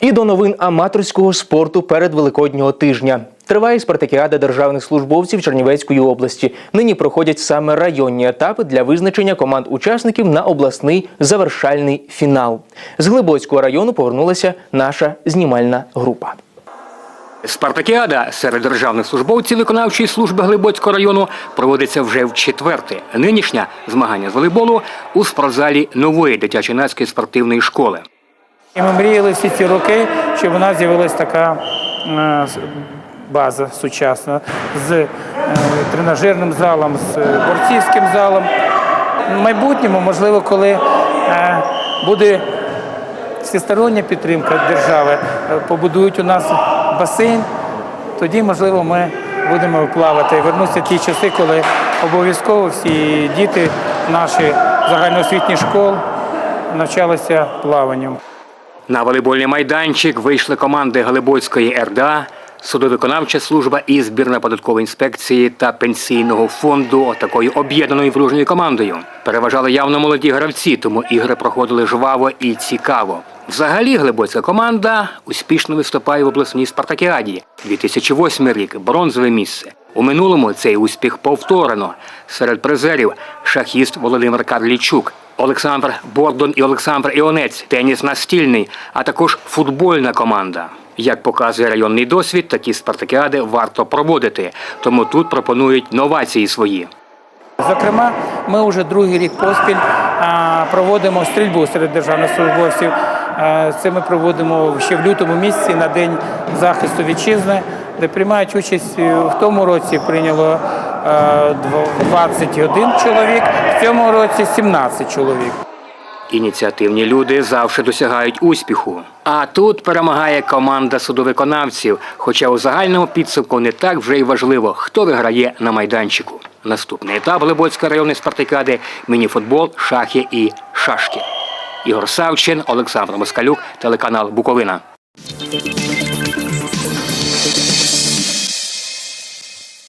І до новин аматорського спорту перед Великоднього тижня. Триває спартакіада державних службовців Чернівецької області. Нині проходять саме районні етапи для визначення команд учасників на обласний завершальний фінал. З Глибоцького району повернулася наша знімальна група. Спартакіада серед державних службовців виконавчої служби Глибоцького району проводиться вже в четверте. Нинішня змагання з волейболу у спортзалі нової дитячо-юнацької спортивної школи. І ми мріяли всі ці роки, щоб у нас з'явилася така е, база сучасна з е, тренажерним залом, з борцівським залом. В майбутньому, можливо, коли е, буде всестороння підтримка держави, побудують у нас басейн, тоді, можливо, ми будемо плавати. Вернуться ті часи, коли обов'язково всі діти наші загальноосвітніх школ навчалися плаванню. На волейбольний майданчик вийшли команди Глибоцької РДА, судовиконавча служба і збірна податкової інспекції та пенсійного фонду такою об'єднаною дружньою командою. Переважали явно молоді гравці, тому ігри проходили жваво і цікаво. Взагалі глибоцька команда успішно виступає в обласній спартакіаді. 2008 рік бронзове місце. У минулому цей успіх повторено. Серед призерів шахіст Володимир Карлічук, Олександр Бордон і Олександр Іонець, теніс настільний, а також футбольна команда. Як показує районний досвід, такі спартакіади варто проводити, тому тут пропонують новації свої. Зокрема, ми вже другий рік поспіль проводимо стрільбу серед державних службовців. Е, Це ми проводимо ще в лютому місяці на день захисту вітчизни, де приймають участь е, в тому році прийняло е, 21 чоловік, в цьому році 17 чоловік. Ініціативні люди завжди досягають успіху. А тут перемагає команда судовиконавців. Хоча у загальному підсумку не так вже й важливо, хто виграє на майданчику. Наступний етап Глибоцької районної спартакіади – мініфутбол, шахи і шашки. Ігор Савчин, Олександр Москалюк, телеканал Буковина.